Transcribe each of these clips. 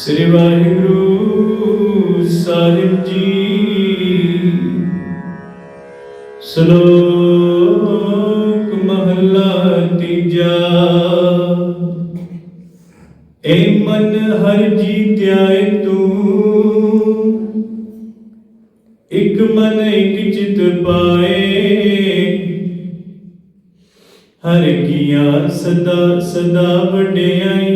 ਸ੍ਰੀ ਵਾਹਿਗੁਰੂ ਸਾਹਿਬ ਜੀ। ਸ਼ਲੋਕ ਮਹਲਾ ਤੀਜਾ। ਏ ਮਨ ਹਰ ਜੀ ਧਿਆਏ ਤੂੰ। ਇਕ ਮਨ ਇਕ ਚਿਤ ਪਾਏ। ਹਰ ਕੀਆਂ ਸਦਾ ਸਦਾ ਵਡਿਆਈਆਂ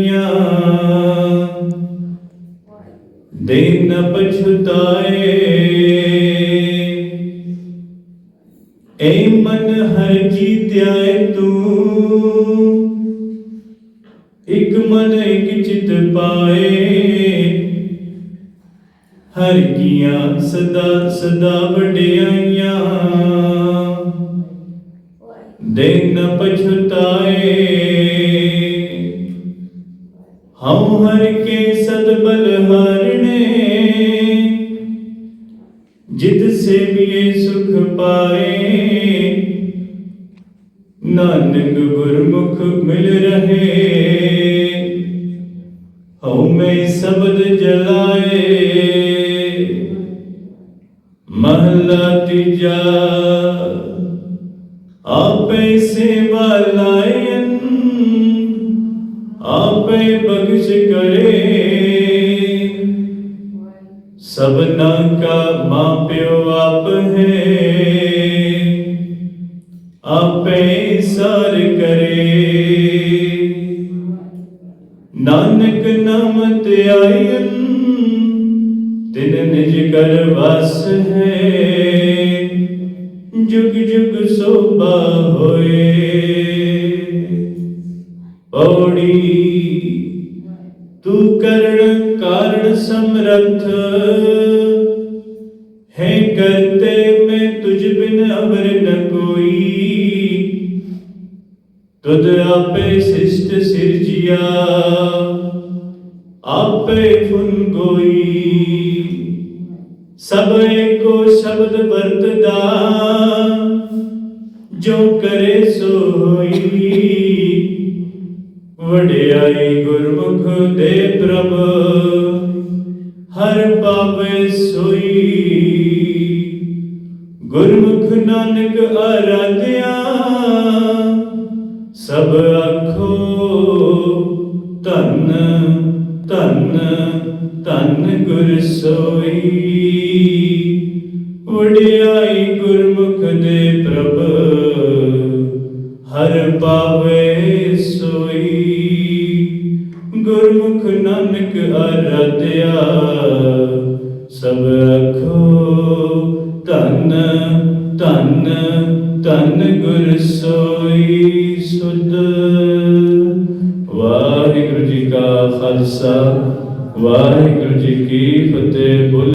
ਦਿਨ ਨ ਪਛਤਾਏ। ਏ ਮਨ ਹਰ ਜੀ ਧਿਆਏ ਤੂੰ। ਇਕ ਮਨ, ਇਕ ਚਿਤ ਪਾਏ। ਹਰ ਕੀਆਂ ਸਦਾ ਸਦਾ ਵਡਿਆਈਆਂ। ਦਿਨ ਨ ਪਛਤਾਏ। ਹਉ ਹਰ ਕੇ ਸਦਬਲ ਹਰਣੇ। ਜਿਤ ਸੇਵੀਏ ਸੁਖ ਪਾਏ। ਨਾਨਕ ਗੁਰਮੁਖ ਮਿਲ ਰਹੇ। ਹਉ ਮੈਂ ਸ਼ਬਦ ਜਲਾਏ। ਮਹਲਾ ਤੀਜਾ, ਆਪੇ ਸੇਵਾ ਸਭਨਾ ਕਾ ਮਾਪਿਓ ਆਪ ਹੈ। ਆਪੇ ਸਰ ਕਰੇ। ਨਾਨਕ ਨਾਮ ਧਿਆਇਨ ਤਿਨ ਨਿਜ ਕਰ ਵਸ ਹੈ। ਜੁਗ ਜੁਗ ਸੋਭਾ ਹੋਏ। ਪੌੜੀ तू कर्ण कारण समर्थ। है करते में तुझ बिन अमर न कोई। तुद आपे शिष्ट सिरजिया आपे फुन कोई। सबको शब्द वर्तदा जो करे सो होई। ਵਡਿਆਈ ਗੁਰਮੁਖ ਦੇ ਪ੍ਰਭ, ਹਰ ਪਾਵੇ ਸੋਈ। ਗੁਰਮੁਖ ਨਾਨਕ ਆਰਾਧਿਆ, ਸਭ ਆਖੋ, ਧੰਨ ਧੰਨ ਧੰਨ ਗੁਰ ਸੋਈ। ਵਡਿਆਈ ਗੁਰਮੁਖ ਦੇ ਪ੍ਰਭ, ਹਰ ਪਾਵੇ ਨਾਨਕ ਆਰਾਧਿਆ ਸਭ ਆਖੋ ਧੰਨ ਧੰਨ ਧੰਨ ਗੁਰ ਸੋਈ ਸੁਧ। ਵਾਹਿਗੁਰੂ ਜੀ ਕਾ ਖਾਲਸਾ, ਵਾਹਿਗੁਰੂ ਜੀ ਕੀ ਫਤਿਹ